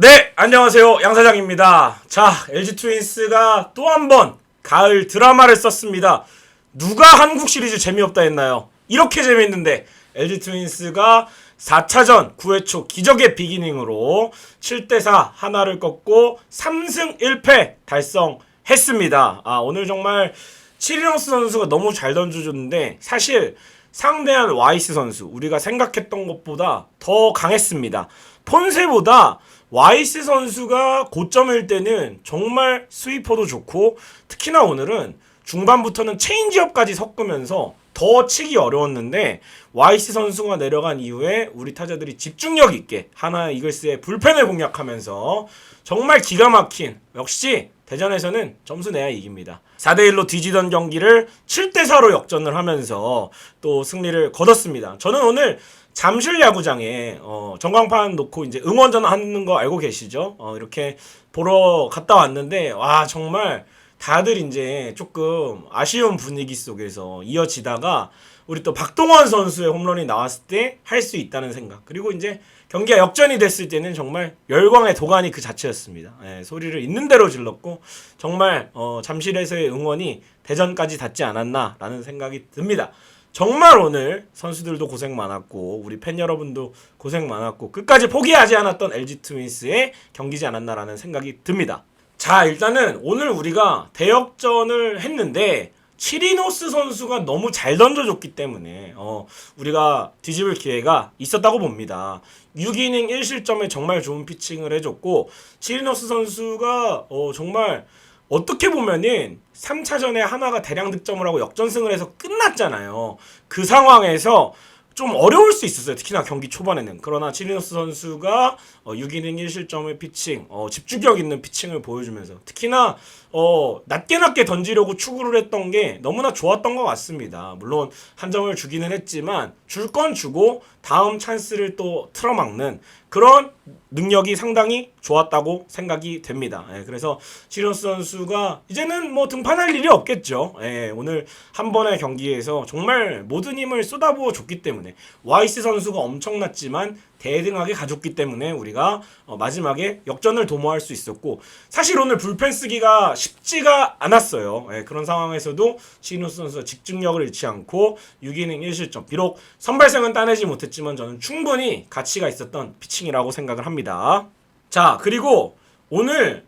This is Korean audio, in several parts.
네, 안녕하세요. 양 사장입니다. 자, LG 트윈스가 또 한 번 가을 드라마를 썼습니다. 누가 한국 시리즈 재미없다 했나요? 이렇게 재미있는데 LG 트윈스가 4차전 9회 초 기적의 비기닝으로 7대4 하나를 꺾고 3승 1패 달성했습니다. 아, 오늘 정말 치리노스 선수가 너무 잘 던져줬는데 사실 상대한 와이스 선수 우리가 생각했던 것보다 더 강했습니다. 폰세보다 와이스 선수가 고점일 때는 정말 스위퍼도 좋고 특히나 오늘은 중반부터는 체인지업까지 섞으면서 더 치기 어려웠는데 와이스 선수가 내려간 이후에 우리 타자들이 집중력 있게 하나 이글스의 불펜을 공략하면서 정말 기가 막힌 역시 대전에서는 점수 내야 이깁니다. 4대1로 뒤지던 경기를 7대4로 역전을 하면서 또 승리를 거뒀습니다. 저는 오늘 잠실 야구장에 어, 전광판 놓고 이제 응원전 하는 거 알고 계시죠? 어, 이렇게 보러 갔다 왔는데 와 정말 다들 이제 조금 아쉬운 분위기 속에서 이어지다가 우리 또 박동원 선수의 홈런이 나왔을 때 할 수 있다는 생각 그리고 이제 경기가 역전이 됐을 때는 정말 열광의 도가니 그 자체였습니다. 예, 소리를 있는 대로 질렀고 정말 어, 잠실에서의 응원이 대전까지 닿지 않았나라는 생각이 듭니다. 정말 오늘 선수들도 고생 많았고 우리 팬 여러분도 고생 많았고 끝까지 포기하지 않았던 LG 트윈스의 경기지 않았나라는 생각이 듭니다. 자 일단은 오늘 우리가 대역전을 했는데 치리노스 선수가 너무 잘 던져줬기 때문에 어, 우리가 뒤집을 기회가 있었다고 봅니다. 6이닝 1실점에 정말 좋은 피칭을 해줬고 치리노스 선수가 어, 정말 어떻게 보면은 3차전에 하나가 대량 득점을 하고 역전승을 해서 끝났잖아요. 그 상황에서 좀 어려울 수 있었어요. 특히나 경기 초반에는. 그러나 치리노스 선수가 어, 6이닝 1실점의 피칭, 어, 집중력 있는 피칭을 보여주면서 특히나 어, 낮게 낮게 던지려고 추구를 했던 게 너무나 좋았던 것 같습니다. 물론 한 점을 주기는 했지만 줄 건 주고 다음 찬스를 또 틀어막는 그런 능력이 상당히 좋았다고 생각이 됩니다. 예, 그래서 치리노스 선수가 이제는 뭐 등판할 일이 없겠죠. 예, 오늘 한 번의 경기에서 정말 모든 힘을 쏟아부어 줬기 때문에 와이스 선수가 엄청났지만 대등하게 가졌기 때문에 우리가 어, 마지막에 역전을 도모할 수 있었고 사실 오늘 불펜 쓰기가 쉽지가 않았어요. 예, 그런 상황에서도 시노스 선수가 집중력을 잃지 않고 6이닝 1실점 비록 선발승은 따내지 못했지만 저는 충분히 가치가 있었던 피칭이라고 생각을 합니다. 자 그리고 오늘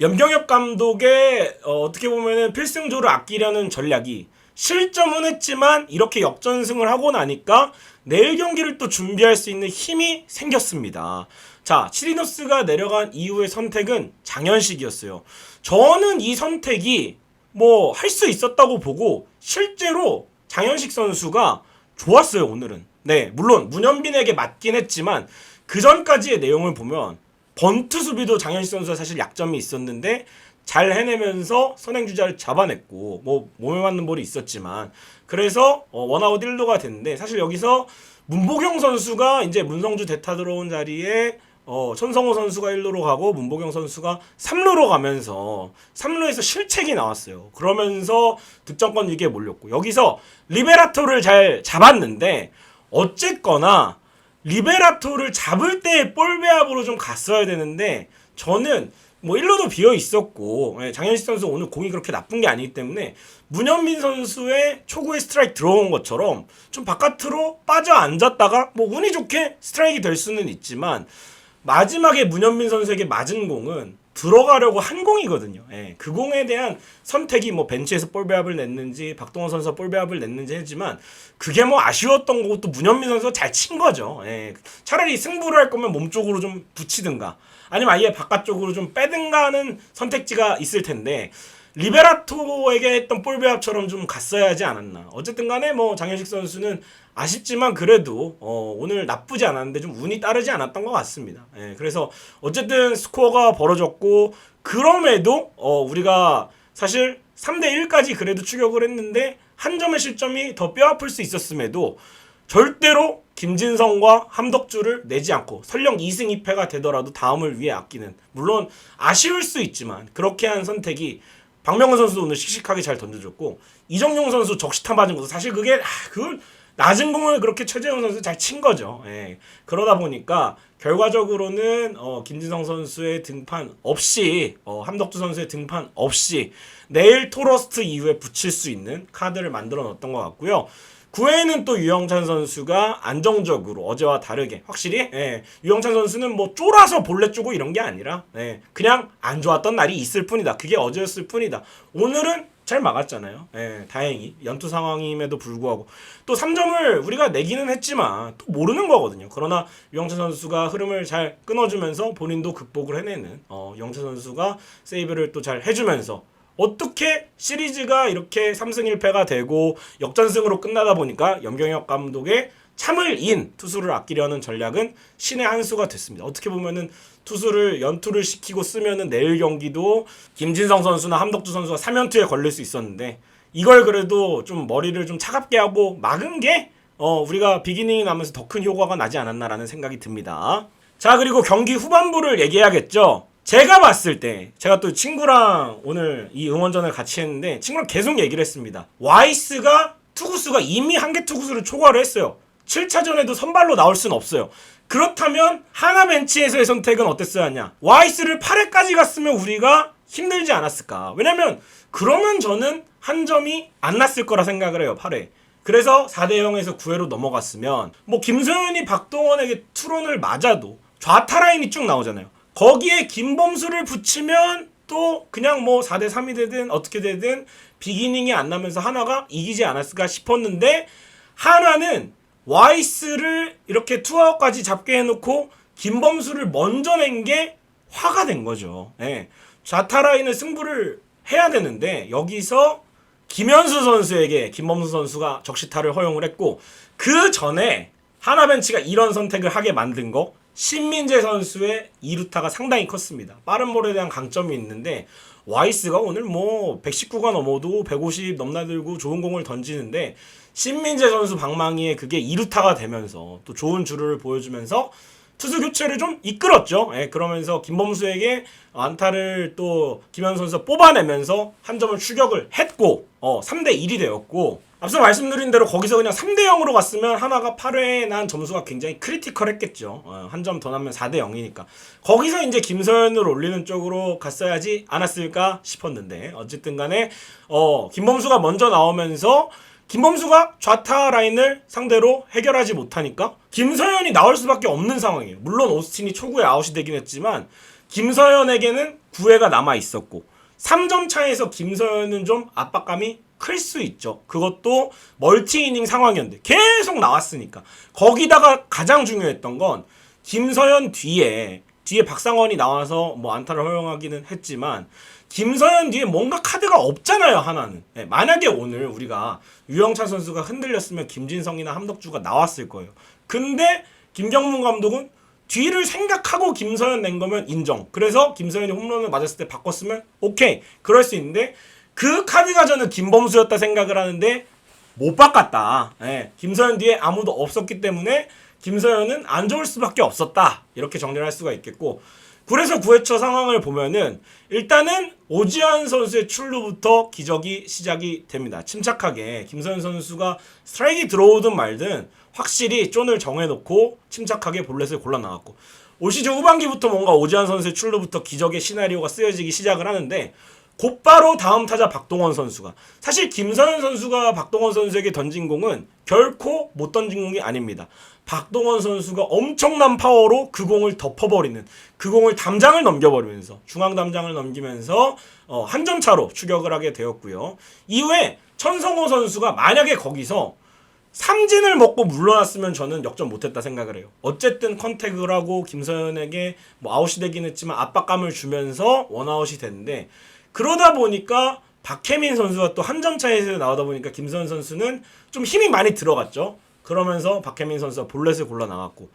염경엽 감독의 어, 떻게 보면은 필승조를 아끼려는 전략이 실점은 했지만 이렇게 역전승을 하고 나니까 내일 경기를 또 준비할 수 있는 힘이 생겼습니다. 자, 치리노스가 내려간 이후의 선택은 장현식이었어요. 저는 이 선택이 뭐 할 수 있었다고 보고 실제로 장현식 선수가 좋았어요, 오늘은. 네, 물론 문현빈에게 맞긴 했지만 그 전까지의 내용을 보면 번트 수비도 장현식 선수가 사실 약점이 있었는데 잘 해내면서 선행주자를 잡아냈고 뭐 몸에 맞는 볼이 있었지만 그래서 어, 원아웃 1루가 됐는데 사실 여기서 문보경 선수가 이제 문성주 대타 들어온 자리에 어, 천성호 선수가 1루로 가고 문보경 선수가 3루로 가면서 3루에서 실책이 나왔어요. 그러면서 득점권 위기에 몰렸고 여기서 리베라토를 잘 잡았는데 어쨌거나 리베라토를 잡을 때 볼 배합으로 좀 갔어야 되는데 저는 뭐 1루도 비어 있었고 예, 장현식 선수 오늘 공이 그렇게 나쁜 게 아니기 때문에 문현민 선수의 초구에 스트라이크 들어온 것처럼 좀 바깥으로 빠져 앉았다가 뭐 운이 좋게 스트라이크 될 수는 있지만 마지막에 문현민 선수에게 맞은 공은 들어가려고 한 공이거든요. 예, 그 공에 대한 선택이 뭐 벤치에서 볼 배합을 냈는지 박동원 선수가 볼 배합을 냈는지 했지만 그게 뭐 아쉬웠던 거고 또 문현민 선수가 잘 친 거죠. 예, 차라리 승부를 할 거면 몸쪽으로 좀 붙이든가 아니면 아예 바깥쪽으로 좀 빼든가 하는 선택지가 있을 텐데 리베라토에게 했던 볼 배합처럼 좀 갔어야 하지 않았나. 어쨌든 간에 뭐 장현식 선수는 아쉽지만 그래도 어, 오늘 나쁘지 않았는데 좀 운이 따르지 않았던 것 같습니다. 예, 그래서 어쨌든 스코어가 벌어졌고 그럼에도 어, 우리가 사실 3대 1까지 그래도 추격을 했는데 한 점의 실점이 더 뼈아플 수 있었음에도 절대로 김진성과 함덕주를 내지 않고 설령 2승 2패가 되더라도 다음을 위해 아끼는 물론 아쉬울 수 있지만 그렇게 한 선택이 박명훈 선수도 오늘 씩씩하게 잘 던져줬고 이정용 선수 적시타 맞은 것도 사실 그게 아, 그걸 낮은 공을 그렇게 최재훈 선수 잘 친 거죠. 예. 그러다 보니까 결과적으로는 어, 김진성 선수의 등판 없이 어, 함덕주 선수의 등판 없이 내일 토러스트 이후에 붙일 수 있는 카드를 만들어 놨던 것 같고요. 9회에는 또 유영찬 선수가 안정적으로 어제와 다르게 확실히 예, 유영찬 선수는 뭐 쫄아서 볼넷 주고 이런 게 아니라 예, 그냥 안 좋았던 날이 있을 뿐이다. 그게 어제였을 뿐이다. 오늘은 잘 막았잖아요. 예, 다행히 연투 상황임에도 불구하고 또 3점을 우리가 내기는 했지만 또 모르는 거거든요. 그러나 유영찬 선수가 흐름을 잘 끊어주면서 본인도 극복을 해내는 어, 유영찬 선수가 세이브를 또 잘 해주면서 어떻게 시리즈가 이렇게 3승 1패가 되고 역전승으로 끝나다 보니까 염경엽 감독의 참을 인 투수를 아끼려는 전략은 신의 한 수가 됐습니다. 어떻게 보면은 투수를 연투를 시키고 쓰면은 내일 경기도 김진성 선수나 함덕주 선수가 3연투에 걸릴 수 있었는데 이걸 그래도 좀 머리를 좀 차갑게 하고 막은 게 어, 우리가 비기닝이 나면서 더 큰 효과가 나지 않았나라는 생각이 듭니다. 자, 그리고 경기 후반부를 얘기해야겠죠. 제가 봤을 때 제가 또 친구랑 오늘 이 응원전을 같이 했는데 친구랑 계속 얘기를 했습니다. 와이스가 투구수가 이미 한개 투구수를 초과를 했어요. 7차전에도 선발로 나올 수는 없어요. 그렇다면 하나 벤치에서의 선택은 어땠어야 하냐? 와이스를 8회까지 갔으면 우리가 힘들지 않았을까? 왜냐면 그러면 저는 한 점이 안 났을 거라 생각을 해요. 8회. 그래서 4대 0에서 9회로 넘어갔으면 뭐 김소연이 박동원에게 투런을 맞아도 좌타 라인이 쭉 나오잖아요. 거기에 김범수를 붙이면 또 그냥 뭐 4대 3이 되든 어떻게 되든 비기닝이 안 나면서 하나가 이기지 않았을까 싶었는데 하나는 와이스를 이렇게 투아웃까지 잡게 해놓고 김범수를 먼저 낸 게 화가 된 거죠. 예. 좌타 라인을 승부를 해야 되는데 여기서 김현수 선수에게 김범수 선수가 적시타를 허용을 했고 그 전에 하나벤치가 이런 선택을 하게 만든 거 신민재 선수의 2루타가 상당히 컸습니다. 빠른 볼에 대한 강점이 있는데 와이스가 오늘 뭐 119가 넘어도 150 넘나들고 좋은 공을 던지는데 신민재 선수 방망이에 그게 2루타가 되면서 또 좋은 주루를 보여주면서 투수 교체를 좀 이끌었죠. 예, 그러면서 김범수에게 안타를 또 김현 선수가 뽑아내면서 한 점을 추격을 했고 어, 3대 1이 되었고 앞서 말씀드린 대로 거기서 그냥 3대 0으로 갔으면 하나가 8회에 난 점수가 굉장히 크리티컬했겠죠. 어, 한점 더 나면 4대 0이니까. 거기서 이제 김서현을 올리는 쪽으로 갔어야지 않았을까 싶었는데 어쨌든 간에 어, 김범수가 먼저 나오면서 김범수가 좌타 라인을 상대로 해결하지 못하니까 김서현이 나올 수밖에 없는 상황이에요. 물론 오스틴이 초구에 아웃이 되긴 했지만 김서현에게는 9회가 남아 있었고 3점 차에서 김서현은 좀 압박감이 클 수 있죠. 그것도 멀티 이닝 상황이었는데 계속 나왔으니까 거기다가 가장 중요했던 건 김서현 뒤에 뒤에 박상원이 나와서 뭐 안타를 허용하기는 했지만 김서현 뒤에 뭔가 카드가 없잖아요 하나는. 네, 만약에 오늘 우리가 유영찬 선수가 흔들렸으면 김진성이나 함덕주가 나왔을 거예요. 근데 김경문 감독은 뒤를 생각하고 김서현 낸 거면 인정. 그래서 김서현이 홈런을 맞았을 때 바꿨으면 오케이. 그럴 수 있는데 그 카드가 저는 김범수였다 생각을 하는데 못 바꿨다. 예, 김서현 뒤에 아무도 없었기 때문에 김서현은 안 좋을 수밖에 없었다. 이렇게 정리를 할 수가 있겠고. 그래서 9회초 상황을 보면은 일단은 오지환 선수의 출루부터 기적이 시작이 됩니다. 침착하게 김서현 선수가 스트라이크 들어오든 말든 확실히 쫀을 정해놓고 침착하게 볼넷을 골라 나왔고 올 시즌 후반기부터 뭔가 오지환 선수의 출루부터 기적의 시나리오가 쓰여지기 시작을 하는데 곧바로 다음 타자 박동원 선수가 사실 김서현 선수가 박동원 선수에게 던진 공은 결코 못 던진 공이 아닙니다. 박동원 선수가 엄청난 파워로 그 공을 덮어버리는 그 공을 담장을 넘겨버리면서 중앙 담장을 넘기면서 어, 한 점 차로 추격을 하게 되었고요. 이후에 천성호 선수가 만약에 거기서 삼진을 먹고 물러났으면 저는 역전 못했다 생각을 해요. 어쨌든 컨택을 하고 김서현에게 뭐 아웃이 되긴 했지만 압박감을 주면서 원아웃이 됐는데 그러다 보니까 박혜민 선수가 또 한 점 차에서 나오다 보니까 김서현 선수는 좀 힘이 많이 들어갔죠. 그러면서 박혜민 선수가 볼넷을 골라 나갔고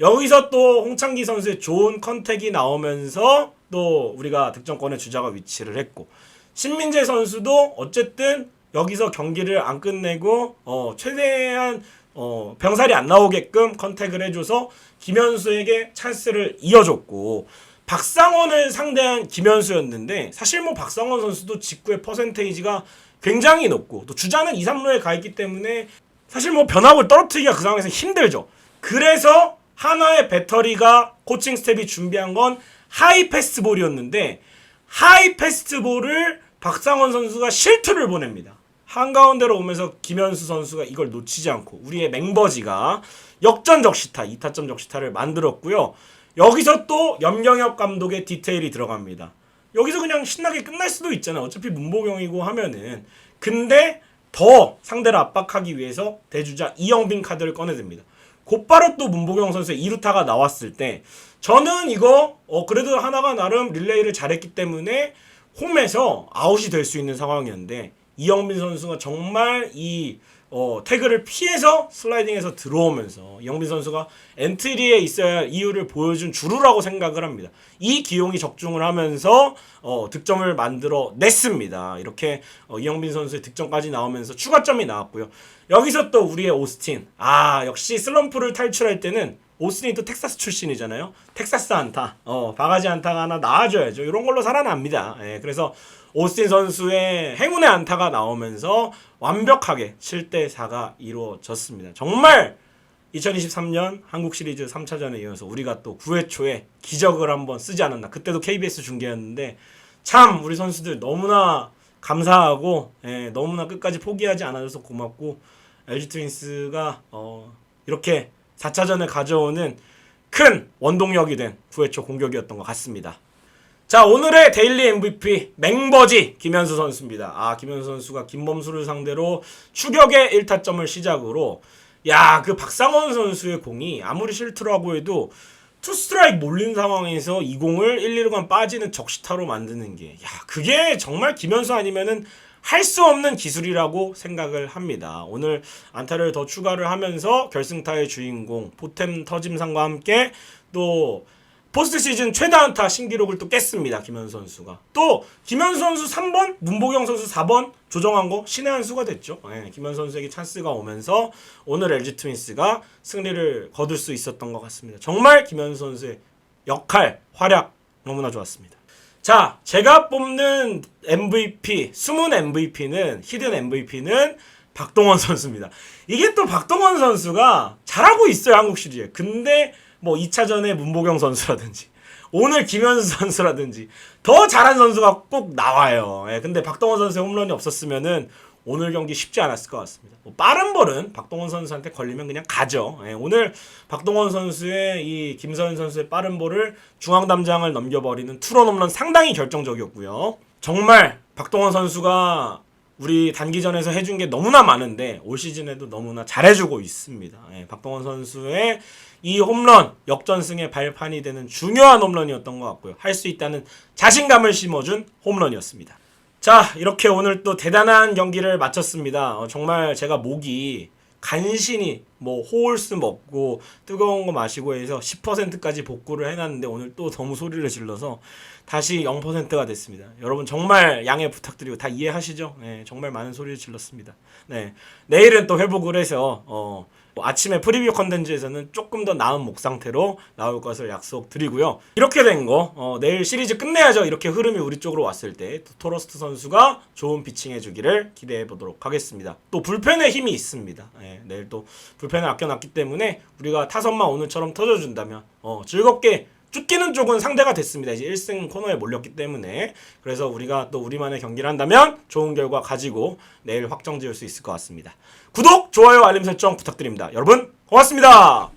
여기서 또 홍창기 선수의 좋은 컨택이 나오면서 또 우리가 득점권의 주자가 위치를 했고 신민재 선수도 어쨌든 여기서 경기를 안 끝내고 어 최대한 어 병살이 안 나오게끔 컨택을 해줘서 김현수에게 찬스를 이어줬고 박상원을 상대한 김현수였는데 사실 뭐 박상원 선수도 직구의 퍼센테이지가 굉장히 높고 또 주자는 2, 3루에 가 있기 때문에 사실 뭐 변화구를 떨어뜨리기가 그 상황에서 힘들죠. 그래서 하나의 배터리가 코칭 스텝이 준비한 건 하이 패스트볼이었는데 하이 패스트볼을 박상원 선수가 실투를 보냅니다. 한가운데로 오면서 김현수 선수가 이걸 놓치지 않고 우리의 맹버지가 역전 적시타, 2타점 적시타를 만들었고요. 여기서 또 염경엽 감독의 디테일이 들어갑니다. 여기서 그냥 신나게 끝날 수도 있잖아요. 어차피 문보경이고 하면은. 근데 더 상대를 압박하기 위해서 대주자 이영빈 카드를 꺼내듭니다. 곧바로 또 문보경 선수의 2루타가 나왔을 때 저는 이거 어 그래도 하나가 나름 릴레이를 잘했기 때문에 홈에서 아웃이 될 수 있는 상황이었는데 이영빈 선수가 정말 이 어, 태그를 피해서 슬라이딩해서 들어오면서 이영빈 선수가 엔트리에 있어야 할 이유를 보여준 주루라고 생각을 합니다. 이 기용이 적중을 하면서 어, 득점을 만들어 냈습니다. 이렇게 어, 이영빈 선수의 득점까지 나오면서 추가점이 나왔고요. 여기서 또 우리의 오스틴. 아 역시 슬럼프를 탈출할 때는 오스틴이 또 텍사스 출신이잖아요. 텍사스 안타, 어, 바가지 안타가 하나 나와줘야죠. 이런 걸로 살아납니다. 예, 그래서 오스틴 선수의 행운의 안타가 나오면서 완벽하게 7대 4가 이루어졌습니다. 정말 2023년 한국 시리즈 3차전에 이어서 우리가 또 9회 초에 기적을 한번 쓰지 않았나. 그때도 KBS 중계였는데 참 우리 선수들 너무나 감사하고 예, 너무나 끝까지 포기하지 않아줘서 고맙고 LG 트윈스가 어, 이렇게 4차전을 가져오는 큰 원동력이 된 9회 초 공격이었던 것 같습니다. 자 오늘의 데일리 MVP 맹버지 김현수 선수입니다. 아 김현수 선수가 김범수를 상대로 추격의 1타점을 시작으로 야 그 박상원 선수의 공이 아무리 실투라고 해도 투 스트라이크 몰린 상황에서 이 공을 1, 2루 간 빠지는 적시타로 만드는 게 야 그게 정말 김현수 아니면은 할 수 없는 기술이라고 생각을 합니다. 오늘 안타를 더 추가를 하면서 결승타의 주인공 보템 터짐상과 함께 또 포스트 시즌 최다 안타 신기록을 또 깼습니다. 김현수 선수가. 또 김현수 선수 3번, 문보경 선수 4번 조정한 거 신의 한 수가 됐죠. 예, 김현수 선수에게 찬스가 오면서 오늘 LG 트윈스가 승리를 거둘 수 있었던 것 같습니다. 정말 김현수 선수의 역할, 활약 너무나 좋았습니다. 자, 제가 뽑는 MVP, 숨은 MVP는 히든 MVP는 박동원 선수입니다. 이게 또 박동원 선수가 잘하고 있어요, 한국 시리즈에. 근데 뭐 2차전에 문보경 선수라든지 오늘 김현수 선수라든지 더 잘한 선수가 꼭 나와요. 예, 근데 박동원 선수의 홈런이 없었으면은 오늘 경기 쉽지 않았을 것 같습니다. 뭐 빠른 볼은 박동원 선수한테 걸리면 그냥 가죠. 예, 오늘 박동원 선수의 이 김서현 선수의 빠른 볼을 중앙 담장을 넘겨버리는 투런 홈런 상당히 결정적이었고요. 정말 박동원 선수가 우리 단기전에서 해준 게 너무나 많은데 올 시즌에도 너무나 잘해주고 있습니다. 예, 박동원 선수의 이 홈런 역전승의 발판이 되는 중요한 홈런이었던 것 같고요. 할 수 있다는 자신감을 심어준 홈런이었습니다. 자 이렇게 오늘 또 대단한 경기를 마쳤습니다. 어, 정말 제가 목이 간신히 뭐 호울스 먹고 뜨거운 거 마시고 해서 10%까지 복구를 해놨는데 오늘 또 너무 소리를 질러서 다시 0%가 됐습니다. 여러분 정말 양해 부탁드리고 다 이해하시죠? 네, 정말 많은 소리를 질렀습니다. 네, 내일은 또 회복을 해서 어, 뭐 아침에 프리뷰 컨텐츠에서는 조금 더 나은 목 상태로 나올 것을 약속드리고요. 이렇게 된 거, 어, 내일 시리즈 끝내야죠. 이렇게 흐름이 우리 쪽으로 왔을 때 토러스트 선수가 좋은 피칭 해 주기를 기대해 보도록 하겠습니다. 또 불펜에 힘이 있습니다. 예, 내일 또 불펜을 아껴놨기 때문에 우리가 타선만 오늘처럼 터져준다면 어, 즐겁게 쫓기는 쪽은 상대가 됐습니다. 이제 1승 코너에 몰렸기 때문에 그래서 우리가 또 우리만의 경기를 한다면 좋은 결과 가지고 내일 확정 지을 수 있을 것 같습니다. 구독, 좋아요, 알림 설정 부탁드립니다. 여러분 고맙습니다.